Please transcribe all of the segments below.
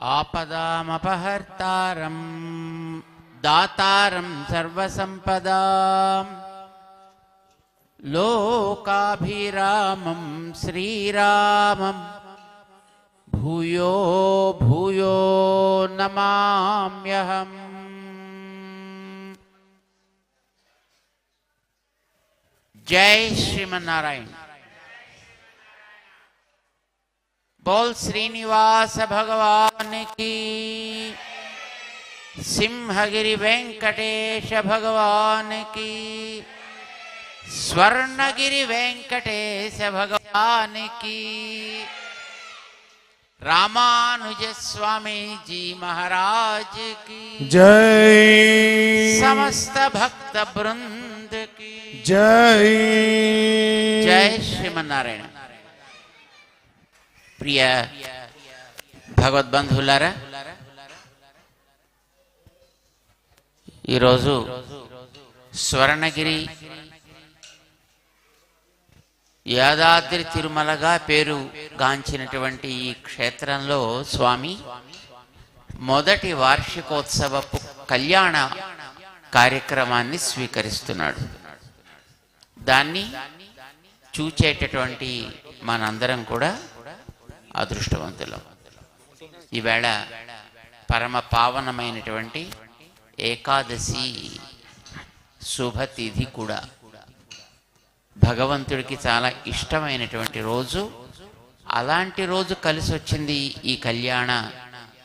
आपदामपहर्तारं दातारम सर्वसंपदा लोकाभिरामं श्रीरामं भूयो भूयो नमाम्यहम्। जय श्रीमन्नारायण। बोल श्रीनिवास भगवान की। सिंहगिरी वेंकटेश भगवान की। स्वर्णगिरी वेंकटेश भगवान की। रामानुज स्वामी जी महाराज की। जय। समस्त भक्त वृंद की। जय। जय श्रीमनारायण ప్రియ భగవద్బంధువులారా ఈరోజు స్వర్ణగిరి యాదాద్రి తిరుమలగా పేరు గాంచినటువంటి ఈ క్షేత్రంలో స్వామి మొదటి వార్షికోత్సవపు కళ్యాణ కార్యక్రమాన్ని స్వీకరిస్తున్నాడు. దాన్ని చూచేటటువంటి మనందరం కూడా అదృష్టవంతులం. ఈవేళ పరమ పావనమైనటువంటి ఏకాదశి శుభతిథి కూడా భగవంతుడికి చాలా ఇష్టమైనటువంటి రోజు. అలాంటి రోజు కలిసి వచ్చింది ఈ కళ్యాణ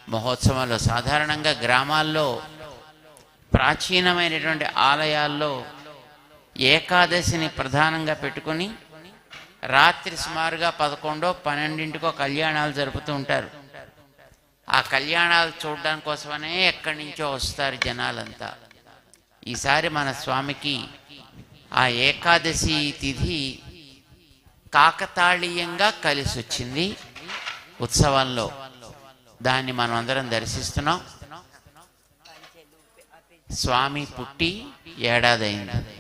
మహోత్సవంలో సాధారణంగా గ్రామాల్లో ప్రాచీనమైనటువంటి ఆలయాల్లో ఏకాదశిని ప్రధానంగా పెట్టుకొని రాత్రి సుమారుగా పదకొండో పన్నెండింటికో కళ్యాణాలు జరుపుతూ ఉంటారు. ఆ కళ్యాణాలు చూడడం కోసమనే ఎక్కడి నుంచో వస్తారు జనాలంతా. ఈసారి మన స్వామికి ఆ ఏకాదశి తిథి కాకతాళీయంగా కలిసి వచ్చింది ఉత్సవంలో. దాన్ని మనం అందరం దర్శిస్తున్నాం. స్వామి పుట్టి ఏడాదైంది.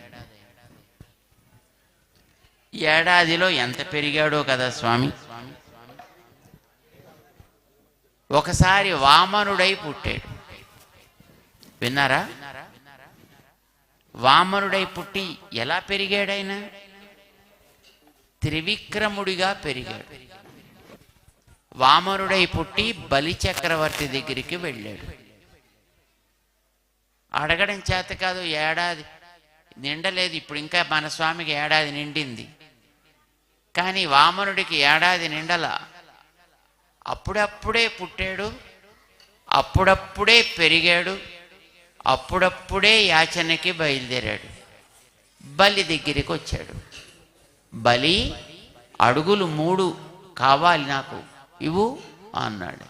ఏడాదిలో ఎంత పెరిగాడో కదా స్వామి? ఒకసారి వామనుడై పుట్టాడు. విన్నారా? వామనుడై పుట్టి ఎలా పెరిగాడైన త్రివిక్రముడిగా పెరిగాడు. వామనుడై పుట్టి బలి చక్రవర్తి దగ్గరికి వెళ్ళాడు. అడగడం చేత కాదు ఏడాది నిండలేదు. ఇప్పుడు ఇంకా మన స్వామికి ఏడాది నిండింది. కానీ వామనుడికి ఏడాది నిండల. అప్పుడప్పుడే పుట్టాడు అప్పుడప్పుడే పెరిగాడు అప్పుడప్పుడే యాచనకి బయలుదేరాడు. బలి దగ్గరికి వచ్చాడు బలి అడుగులు మూడు కావాలి నాకు ఇవు అన్నాడు.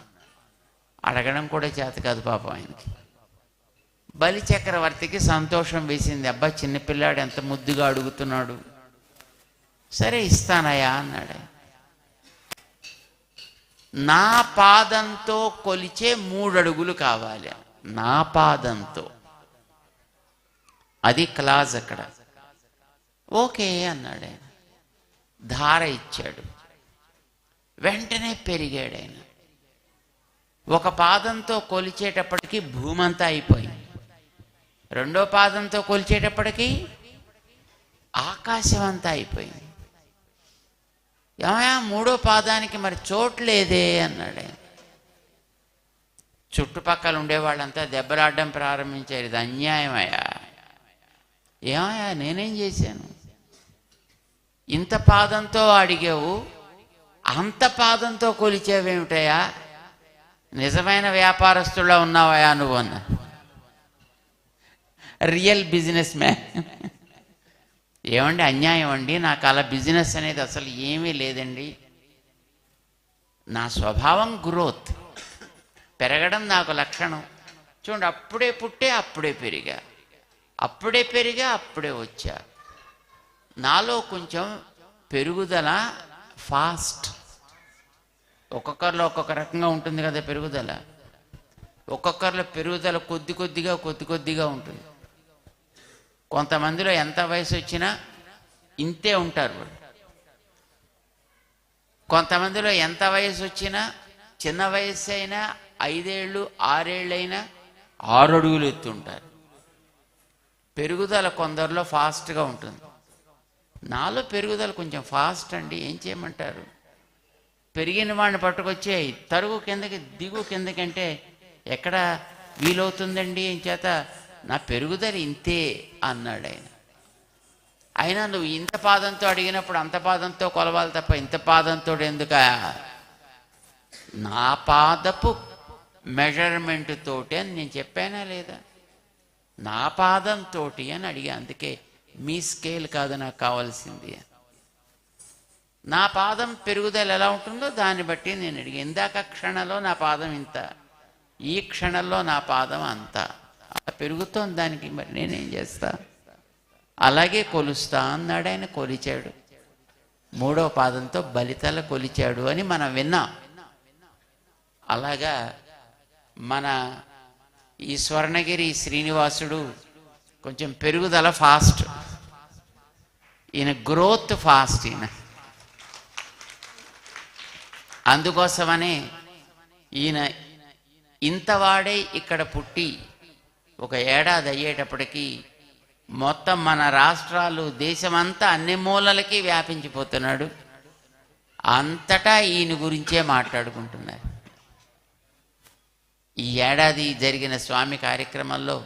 అడగడం కూడా చేత కాదు పాపం ఆయనకి. బలి చక్రవర్తికి సంతోషం వేసింది. అబ్బా చిన్నపిల్లాడు ఎంత ముద్దుగా అడుగుతున్నాడు. సరే ఇస్తానయ్యా అన్నాడు. నా పాదంతో కొలిచే మూడు అడుగులు కావాలి. నా పాదంతో. అది క్లాజ్ అక్కడ. ఓకే అన్నాడు ఆయన. ధార ఇచ్చాడు. వెంటనే పెరిగాడు ఆయన. ఒక పాదంతో కొలిచేటప్పటికి భూమంతా అయిపోయింది. రెండో పాదంతో కొలిచేటప్పటికి ఆకాశం అంతా అయిపోయింది. ఏమయా మూడో పాదానికి మరి చోటు లేదే అన్నాడు చుట్టుపక్కల ఉండేవాళ్ళంతా దెబ్బలాడడం ప్రారంభించారు. ఇది అన్యాయమయ్యా. ఏమయ్యా నేనేం చేశాను? ఇంత పాదంతో అడిగావు అంత పాదంతో కొలిచేవేమిటయా నిజమైన వ్యాపారస్తుల్లో ఉన్నావయా నువ్వు అన్న రియల్ బిజినెస్ మ్యాన్. ఏమండి అన్యాయం అండి? నాకు అలా బిజినెస్ అనేది అసలు ఏమీ లేదండి. నా స్వభావం గ్రోత్. పెరగడం నాకు లక్షణం. చూడండి అప్పుడే పుట్టే అప్పుడే పెరిగా. అప్పుడే పెరిగా అప్పుడే వచ్చా. నాలో కొంచెం పెరుగుదల ఫాస్ట్. ఒక్కొక్కరిలో ఒక్కొక్క రకంగా ఉంటుంది కదా పెరుగుదల. ఒక్కొక్కరిలో పెరుగుదల కొద్ది కొద్దిగా కొద్ది కొద్దిగా ఉంటుంది. కొంతమందిలో ఎంత వయసు వచ్చినా ఇంతే ఉంటారు వాళ్ళు. కొంతమందిలో ఎంత వయసు వచ్చినా చిన్న వయసు అయినా ఐదేళ్ళు ఆరేళ్ళైనా ఆరు అడుగులు ఎత్తుంటారు. పెరుగుదల కొందరిలో ఫాస్ట్గా ఉంటుంది. నాలో పెరుగుదల కొంచెం ఫాస్ట్ అండి ఏం చేయమంటారు? పెరిగిన వాడిని పట్టుకొచ్చే తరుగు కిందకి దిగు కిందకంటే ఎక్కడ వీలవుతుందండి? ఏం చేత నా పెరుగుదల ఇంతే అన్నాడు ఆయన. అయినా నువ్వు ఇంత పాదంతో అడిగినప్పుడు అంత పాదంతో కొలవాలి తప్ప ఇంత పాదంతో ఎందుక? నా పాదపు మెజర్మెంట్ తోటి అని నేను చెప్పానా లేదా? నా పాదంతో అని అడిగా. అందుకే మీ స్కేల్ కాదు నాకు కావాల్సింది నా పాదం పెరుగుదల ఎలా ఉంటుందో దాన్ని బట్టి నేను అడిగా. ఇందాక క్షణంలో నా పాదం ఇంత ఈ క్షణంలో నా పాదం అంత. అలా పెరుగుతోంది దానికి మరి నేనేం చేస్తా? అలాగే కొలుస్తా అన్నాడు ఆయన కొలిచాడు. మూడవ పాదంతో బలితల కొలిచాడు అని మనం విన్నాం. అలాగా మన ఈ స్వర్ణగిరి శ్రీనివాసుడు కొంచెం పెరుగుదల ఫాస్ట్. ఈయన గ్రోత్ ఫాస్ట్ ఈయన. అందుకోసమనే ఈయన ఇంతవాడే ఇక్కడ పుట్టి ఒక ఏడాది అయ్యేటప్పటికీ మొత్తం మన రాష్ట్రాలు దేశమంతా అన్ని మూలలకి వ్యాపించిపోతున్నాడు. అంతటా ఈయన గురించే మాట్లాడుకుంటున్నారు. ఈ ఏడాది జరిగిన స్వామి కార్యక్రమంలో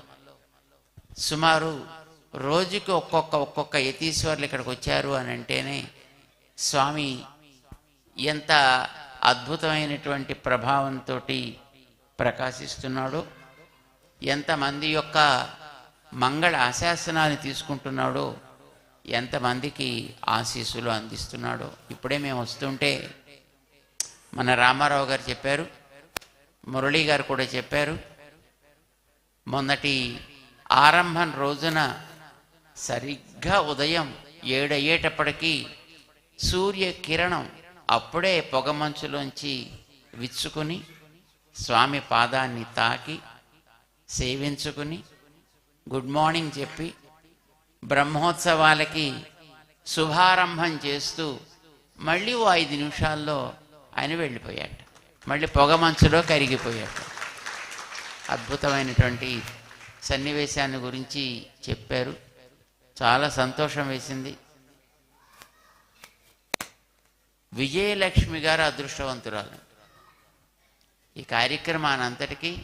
సుమారు రోజుకి ఒక్కొక్క ఒక్కొక్క యతీశ్వర్లు ఇక్కడికి వచ్చారు అని అంటేనే స్వామి ఎంత అద్భుతమైనటువంటి ప్రభావంతో ప్రకాశిస్తున్నాడో. ఎంతమంది యొక్క మంగళ ఆశాసనాన్ని తీసుకుంటున్నాడో ఎంతమందికి ఆశీస్సులు అందిస్తున్నాడో. ఇప్పుడే మేము వస్తుంటే మన రామారావు గారు చెప్పారు మురళీ గారు కూడా చెప్పారు మొన్నటి ఆరంభం రోజున సరిగ్గా ఉదయం ఏడయ్యేటప్పటికీ సూర్య కిరణం అప్పుడే పొగమంచులోంచి విచ్చుకుని స్వామి పాదాన్ని తాకి సేవించుకుని గుడ్ మార్నింగ్ చెప్పి బ్రహ్మోత్సవాలకి శుభారంభం చేస్తూ మళ్ళీ ఓ ఐదు నిమిషాల్లో ఆయన వెళ్ళిపోయాడు మళ్ళీ పొగమంచులో కరిగిపోయాడు అద్భుతమైనటువంటి సన్నివేశాన్ని గురించి చెప్పారు. చాలా సంతోషం వేసింది. విజయలక్ష్మి గారు అదృష్టవంతురాలు. ఈ కార్యక్రమానంతటికీ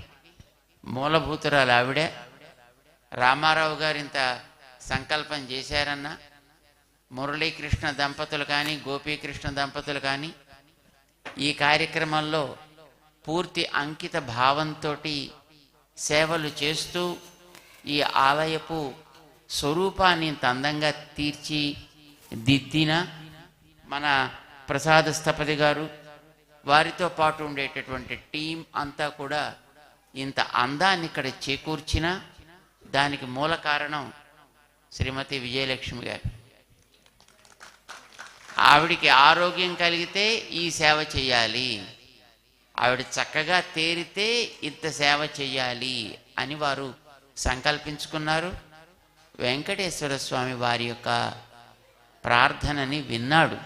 మూలభూతురాలు ఆవిడే. రామారావు గారు ఇంత సంకల్పం చేశారన్న. మురళీకృష్ణ దంపతులు కానీ గోపీకృష్ణ దంపతులు కానీ ఈ కార్యక్రమంలో పూర్తి అంకిత భావంతో సేవలు చేస్తూ ఈ ఆలయపు స్వరూపాన్ని ఇంత అందంగా తీర్చి దిద్దిన మన ప్రసాద స్థపతి గారు. వారితో పాటు ఉండేటటువంటి టీం అంతా కూడా ఇంత అందాన్ని ఇక్కడ చేకూర్చిన దానికి మూల కారణం శ్రీమతి విజయలక్ష్మి గారు. ఆవిడికి ఆరోగ్యం కలిగితే ఈ సేవ చేయాలి. ఆవిడ చక్కగా తేరితే ఇంత సేవ చేయాలి అని వారు సంకల్పించుకున్నారు. వెంకటేశ్వర స్వామి వారి యొక్క ప్రార్థనని విన్నాడు.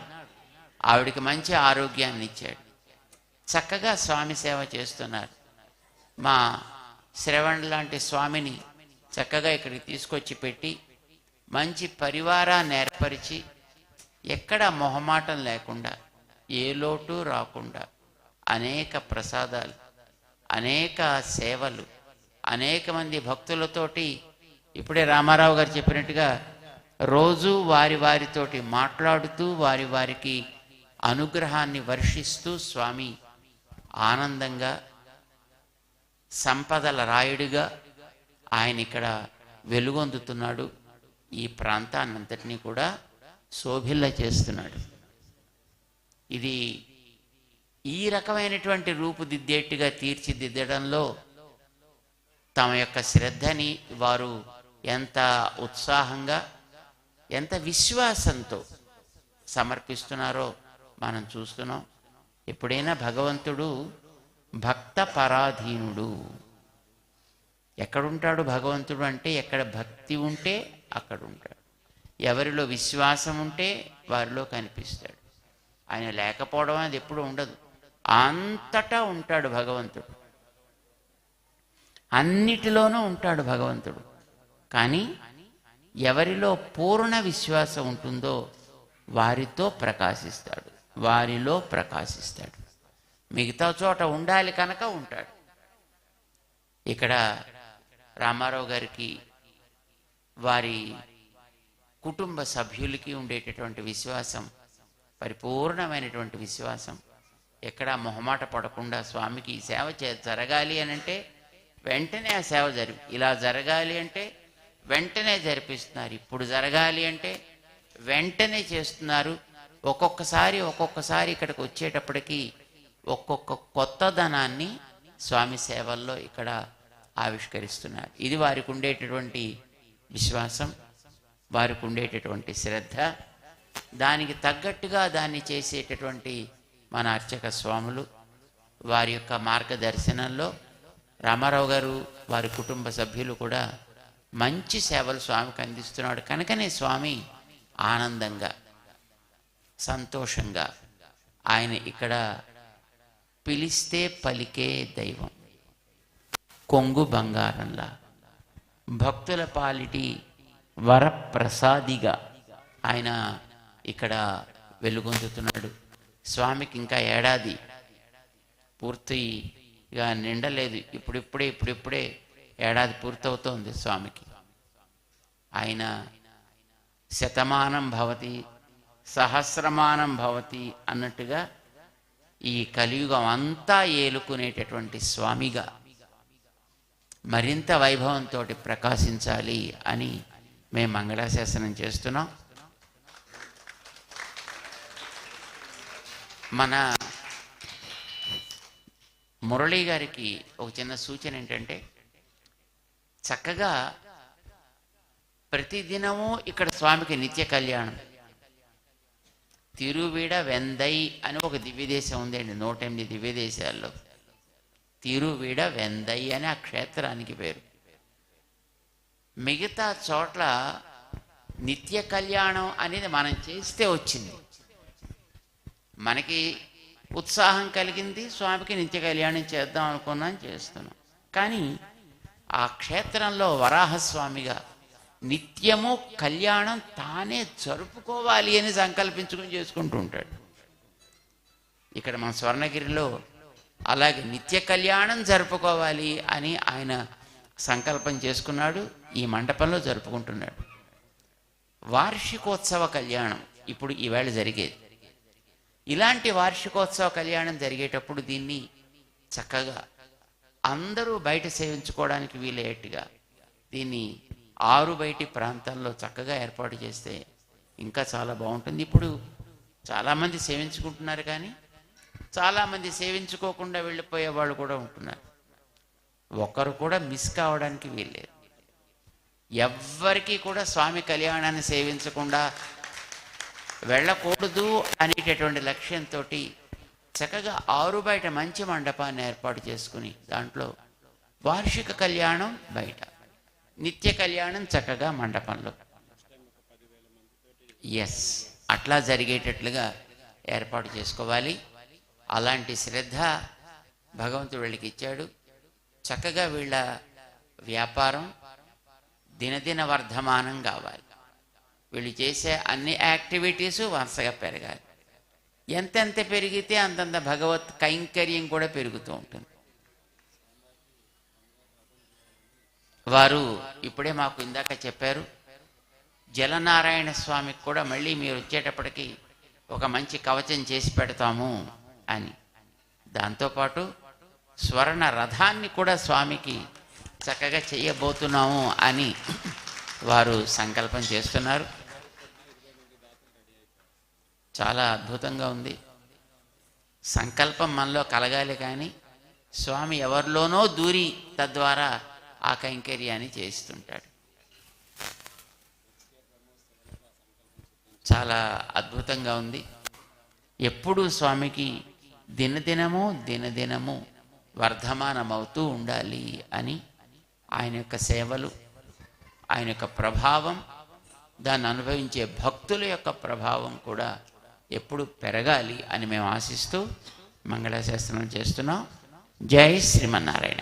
ఆవిడికి మంచి ఆరోగ్యాన్ని ఇచ్చాడు చక్కగా స్వామి సేవ చేస్తున్నారు. మా శ్రవణ్ లాంటి స్వామిని చక్కగా ఇక్కడికి తీసుకొచ్చి పెట్టి మంచి పరివారాన్ని ఏర్పరిచి ఎక్కడ మొహమాటం లేకుండా ఏ లోటు రాకుండా అనేక ప్రసాదాలు అనేక సేవలు అనేక మంది భక్తులతోటి ఇప్పుడే రామారావు గారు చెప్పినట్టుగా రోజు వారి వారితోటి మాట్లాడుతూ వారి వారికి అనుగ్రహాన్ని వర్షిస్తూ స్వామి ఆనందంగా సంపదల రాయుడిగా ఆయన ఇక్కడ వెలుగొందుతున్నాడు. ఈ ప్రాంతాన్నంతటినీ కూడా శోభిల్ల చేస్తున్నాడు. ఇది ఈ రకమైనటువంటి రూపుదిద్దేట్టుగా తీర్చిదిద్దడంలో తమ యొక్క శ్రద్ధని వారు ఎంత ఉత్సాహంగా ఎంత విశ్వాసంతో సమర్పిస్తున్నారో మనం చూస్తున్నాం. ఎప్పుడైనా భగవంతుడు భక్త పరాధీనుడు ఎక్కడుంటాడు భగవంతుడు అంటే ఎక్కడ భక్తి ఉంటే అక్కడ ఉంటాడు ఎవరిలో విశ్వాసం ఉంటే వారిలో కనిపిస్తాడు. ఆయన లేకపోవడం అనేది ఎప్పుడు ఉండదు. అంతటా ఉంటాడు భగవంతుడు. అన్నిటిలోనూ ఉంటాడు భగవంతుడు. కానీ ఎవరిలో పూర్ణ విశ్వాసం ఉంటుందో వారితో ప్రకాశిస్తాడు. వారిలో ప్రకాశిస్తాడు. మిగతా చోట ఉండాలి కనుక ఉంటాడు. ఇక్కడ రామారావు గారికి వారి కుటుంబ సభ్యులకి ఉండేటటువంటి విశ్వాసం పరిపూర్ణమైనటువంటి విశ్వాసం. ఎక్కడా మొహమాట పడకుండా స్వామికి ఈ సేవ చే జరగాలి అని అంటే వెంటనే ఆ సేవ జరి ఇలా జరగాలి అంటే వెంటనే జరిపిస్తున్నారు. ఇప్పుడు జరగాలి అంటే వెంటనే చేస్తున్నారు. ఒక్కొక్కసారి ఒక్కొక్కసారి ఇక్కడికి వచ్చేటప్పటికి ఒక్కొక్క కొత్తదనాన్ని స్వామి సేవల్లో ఇక్కడ ఆవిష్కరిస్తున్నారు. ఇది వారికి ఉండేటటువంటి విశ్వాసం వారికి ఉండేటటువంటి శ్రద్ధ. దానికి తగ్గట్టుగా దాన్ని చేసేటటువంటి మన అర్చక స్వాములు వారి యొక్క మార్గదర్శనంలో రామారావు గారు వారి కుటుంబ సభ్యులు కూడా మంచి సేవలు స్వామికి అందిస్తున్నాడు కనుకనే స్వామి ఆనందంగా సంతోషంగా ఆయన ఇక్కడ పిలిస్తే పలికే దైవం. కొంగు బంగారంలా. భక్తుల పాలిటి వరప్రసాదిగా ఆయన ఇక్కడ వెలుగొందుతున్నాడు. స్వామికి ఇంకా ఏడాది పూర్తిగా నిండలేదు. ఇప్పుడిప్పుడే ఇప్పుడిప్పుడే ఏడాది పూర్తవుతోంది స్వామికి. ఆయన శతమానం భవతి సహస్రమానం భవతి అన్నట్టుగా ఈ కలియుగం అంతా ఏలుకునేటటువంటి స్వామిగా మరింత వైభవంతో ప్రకాశించాలి అని మేము మంగళాశాసనం చేస్తున్నాం. మన మురళీ గారికి ఒక చిన్న సూచన ఏంటంటే చక్కగా ప్రతిదినము ఇక్కడ స్వామికి నిత్య కళ్యాణం. తిరువిడ వెందై అని ఒక దివ్యదేశం ఉందండి నూట ఎనిమిది దివ్యదేశాల్లో. తిరువిడ వెందై అని ఆ క్షేత్రానికి పేరు. మిగతా చోట్ల నిత్య కళ్యాణం అనేది మనం చేస్తే వచ్చింది. మనకి ఉత్సాహం కలిగింది స్వామికి నిత్య కళ్యాణం చేద్దాం అనుకున్నాం చేస్తున్నాం. కానీ ఆ క్షేత్రంలో వరాహస్వామిగా నిత్యము కళ్యాణం తానే జరుపుకోవాలి అని సంకల్పించుకుని చేసుకుంటూ ఉంటాడు. ఇక్కడ మన స్వర్ణగిరిలో అలాగే నిత్య కళ్యాణం జరుపుకోవాలి అని ఆయన సంకల్పం చేసుకున్నాడు ఈ మండపంలో జరుపుకుంటున్నాడు. వార్షికోత్సవ కళ్యాణం ఇప్పుడు ఈవేళ జరిగేది. ఇలాంటి వార్షికోత్సవ కళ్యాణం జరిగేటప్పుడు దీన్ని చక్కగా అందరూ బయట సేవించుకోవడానికి వీలయ్యేట్టుగా దీన్ని ఆరు బయటి ప్రాంతాల్లో చక్కగా ఏర్పాటు చేస్తే ఇంకా చాలా బాగుంటుంది. ఇప్పుడు చాలామంది సేవించుకుంటున్నారు కానీ చాలామంది సేవించుకోకుండా వెళ్ళిపోయే వాళ్ళు కూడా ఉంటున్నారు. ఒకరు కూడా మిస్ కావడానికి వీల్లేదు. ఎవ్వరికీ కూడా స్వామి కళ్యాణాన్ని సేవించకుండా వెళ్ళకూడదు అనేటటువంటి లక్ష్యంతో చక్కగా ఆరు బయట మంచి మండపాన్ని ఏర్పాటు చేసుకుని దాంట్లో వార్షిక కళ్యాణం బయట. నిత్య కళ్యాణం చక్కగా మండపంలో. ఎస్ అట్లా జరిగేటట్లుగా ఏర్పాటు చేసుకోవాలి. అలాంటి శ్రద్ధ భగవంతుడు వీళ్ళకి ఇచ్చాడు. చక్కగా వీళ్ళ వ్యాపారం దినదిన వర్ధమానం కావాలి. వీళ్ళు చేసే అన్ని యాక్టివిటీస్ వరుసగా పెరగాలి. ఎంతెంత పెరిగితే అంతంత భగవత్ కైంకర్యం కూడా పెరుగుతూ ఉంటుంది. వారు ఇప్పుడే మాకు ఇందాక చెప్పారు జలనారాయణ స్వామికి కూడా మళ్ళీ మీరు వచ్చేటప్పటికి ఒక మంచి కవచం చేసి పెడతాము అని. దాంతోపాటు స్వర్ణ రథాన్ని కూడా స్వామికి చక్కగా చేయబోతున్నాము అని వారు సంకల్పం చేస్తున్నారు. చాలా అద్భుతంగా ఉంది. సంకల్పం మనలో కలగాలి కానీ స్వామి ఎవరిలోనో దూరి తద్వారా ఆ కైంకర్యాన్ని చేస్తుంటాడు. చాలా అద్భుతంగా ఉంది. ఎప్పుడూ స్వామికి దినదినము దినదినము వర్ధమానమవుతూ ఉండాలి అని ఆయన యొక్క సేవలు ఆయన యొక్క ప్రభావం దాన్ని అనుభవించే భక్తుల యొక్క ప్రభావం కూడా ఎప్పుడు పెరగాలి అని మేము ఆశిస్తూ మంగళాశాస్త్రం చేస్తున్నాం. జై శ్రీమన్నారాయణ.